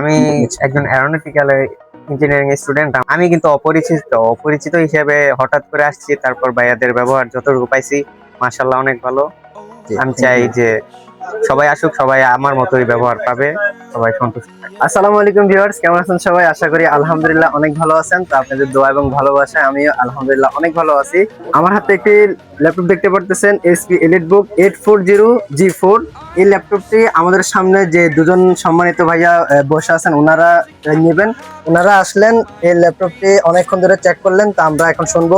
আমি একজন aeronautical engineering student আমি কিন্তু অপরিচিত অপরিচিত হিসেবে হঠাৎ করে আসছি তারপর ভাইয়াদের ব্যবহার যতটুকু পাইছি মাশাল্লাহ অনেক ভালো। আমি চাই যে সবাই আসুক সবাই আমার মতোই ব্যবহার পাবে সবাই সন্তুষ্ট আসসালামু আলাইকুম ভিউয়ার্স কেমন আছেন সবাই? আশা করি আলহামদুলিল্লাহ অনেক ভালো আছেন। তো আপনাদের দোয়া এবং ভালোবাসায় আমিও আলহামদুলিল্লাহ অনেক ভালো আছি। আমার হাতে একটি ল্যাপটপ দেখতে পারতেছেন HP EliteBook eight four zero G four এই ল্যাপটপটি আমাদের সামনে যে দুজন সম্মানিত ভাইয়া বসে আছেন ওনারা নেবেন। ওনারা আসলেন এই ল্যাপটপটি অনেকক্ষণ ধরে চেক করলেন তা আমরা এখন শুনব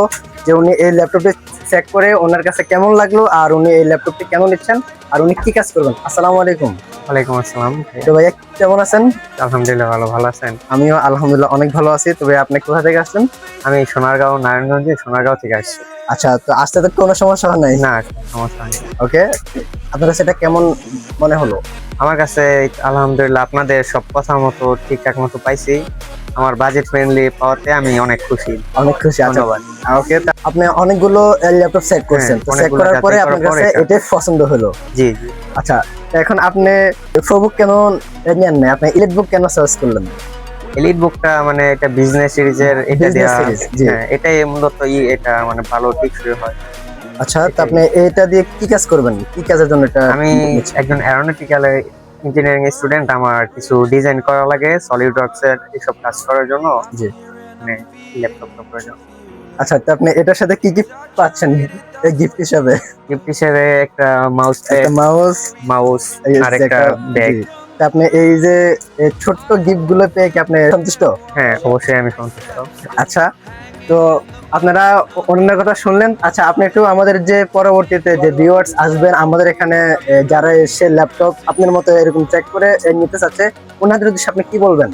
যে উনি এই ল্যাপটপটি চেক করে ওনার কাছে কেমন লাগল আর উনি এই ল্যাপটপটি কেন নিচ্ছেন আর উনি কি কাজ করবেন। আসসালামু আলাইকুম। ওয়ালাইকুম আসসালাম। তো ভাইয়া কেমন আছেন? আলহামদুলিল্লাহ ভালো ভালো আছেন? আমিও আলহামদুলিল্লাহ অনেক ভালো আছি। তবে আপনি কোথা থেকে আসছেন? আমি সোনারগাঁও নারায়ণগঞ্জে সোনারগাঁও থেকে আসছি। আচ্ছা তো আসতে তো কোনো সমস্যা হয় নাই? না সমস্যা নেই ওকে আপনার সেটা কেমন মনে হলো? আমার কাছে আলহামদুলিল্লাহ আপনাদের সব কথা মতো ঠিকঠাক মতো পাইছি। আমার বাজেট ফ্রেন্ডলি পাওয়াতে আমি অনেক খুশি। অনেক খুশি আচ্ছা। ধন্যবাদ। ওকে আপনি অনেকগুলো ল্যাপটপ সেট করছেন। তো সেট করার পরে আপনার কাছে এটা। এটাই পছন্দ হলো। জি জি। আচ্ছা এখন আপনি প্রবুক কেন নেন না আপনি ইলেট কেন সার্চ করলেন? এলিট বুকটা মানে এটা বিজনেস সিরিজের এটা দেয়া। হ্যাঁ, এটাই মূলত এটা মানে ভালো টিকসই হয়। আচ্ছা তো আপনি এটা দিয়ে কি কাজ করবেন? কি কাজের জন্য এটা আমি একজন অ্যারোনটিক্যাল ইঞ্জিনিয়ারিং স্টুডেন্ট আমার কিছু ডিজাইন করা লাগে সলিড ওয়ার্কস এর এইসব কাজ করার জন্য। জি। মানে ল্যাপটপটা প্রয়োজন আচ্ছা তো আপনি এটার সাথে কি কি পাচ্ছেন? এই গিফট হিসাবে? গিফট হিসেবে একটা মাউস একটা মাউস মাউস আর একটা ব্যাগ আপনি এই যে ছোট্ট গিফটগুলো পেয়ে কি আপনি সন্তুষ্ট? হ্যাঁ অবশ্যই আমি সন্তুষ্ট। আচ্ছা তো আপনারা অন্যের কথা শুনলেন। আচ্ছা আপনি একটু আমাদের যে পরবর্তীতে যে ভিউয়ার্স আসবেন আমাদের এখানে যারা এসে ল্যাপটপ আপনার মতো এরকম চেক করে নিতে চাচ্ছে ওনাদের উদ্দেশ্যে আপনি কি বলবেন?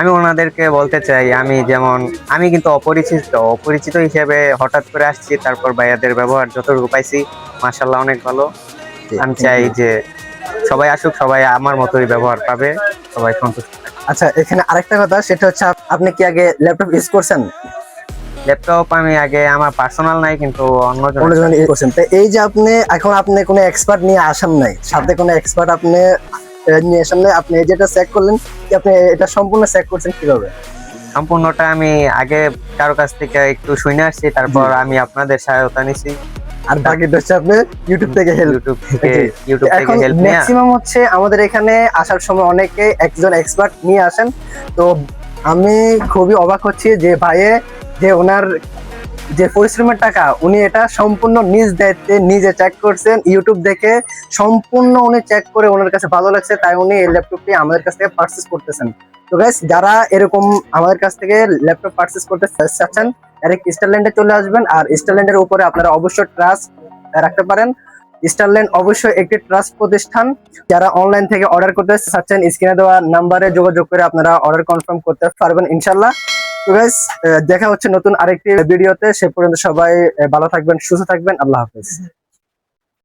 আমি ওনাদেরকে বলতে চাই আমি যেমন আমি কিন্তু অপরিচিত অপরিচিত হিসেবে হঠাৎ করে আসছি তারপর ভাইয়াদের ব্যবহার যতটুকু পাইছি মাশাল্লাহ অনেক ভালো। আমি চাই যে সবাই আসুক সবাই আমার মতোই ব্যবহার পাবে সবাই সন্তুষ্ট আচ্ছা এখানে আরেকটা কথা সেটা হচ্ছে আপনি কি আগে ল্যাপটপ ইউজ করছেন? ল্যাপটপ আমি আগে আমার পার্সোনাল নাই কিন্তু অন্যজন অন্যজন ইউজ করছেন। তো এই যে আপনি এখন আপনি কোনো এক্সপার্ট নিয়ে আসেন নাই সাথে কোনো এক্সপার্ট আপনি নিয়ে আসেন নাই আপনি যেটা চেক করলেন আপনি এটা সম্পূর্ণ চেক করছেন কীভাবে? সম্পূর্ণটা আমি আগে কারও কাছ থেকে একটু শুনে আসছি তারপর আমি আপনাদের সহায়তা নিছি। আর বাকিটা হচ্ছে আপনি ইউটিউব থেকে হেল্প ইউটিউব থেকে ইউটিউব থেকে হেল্প ম্যাক্সিমাম হচ্ছে আমাদের এখানে আসার সময় অনেকে একজন এক্সপার্ট নিয়ে আসেন। তো আমি খুবই অবাক হচ্ছি যে ভাইয়ে যে ওনার যে পরিশ্রমের টাকা, উনি এটা সম্পূর্ণ নিজ দায়িত্বে নিজে চেক করছেন ইউটিউব দেখে সম্পূর্ণ উনি চেক করে ওনার কাছে ভালো লাগছে, তাই উনি এই ল্যাপটপটি আমাদের কাছ থেকে পারচেস করতেছেন। তো গাইস যারা এরকম আমাদের কাছ থেকে ল্যাপটপ পারচেস করতে চাচ্ছেন ডাইরেক্ট স্টারল্যান্ডে চলে আসবেন, আর স্টারল্যান্ডের উপরে আপনারা অবশ্যই ট্রাস্ট রাখতে পারেন। স্টারল্যান্ড অবশ্যই একটি ট্রাস্ট প্রতিষ্ঠান। যারা অনলাইন থেকে অর্ডার করতে চাচ্ছেন স্ক্রিনে দেওয়া নাম্বারে যোগাযোগ করে আপনারা অর্ডার কনফার্ম করতে পারবেন ইনশাল্লাহ দেখা হচ্ছে নতুন আরেকটি ভিডিওতে সে পর্যন্ত সবাই ভালো থাকবেন সুস্থ থাকবেন। আল্লাহ হাফেজ।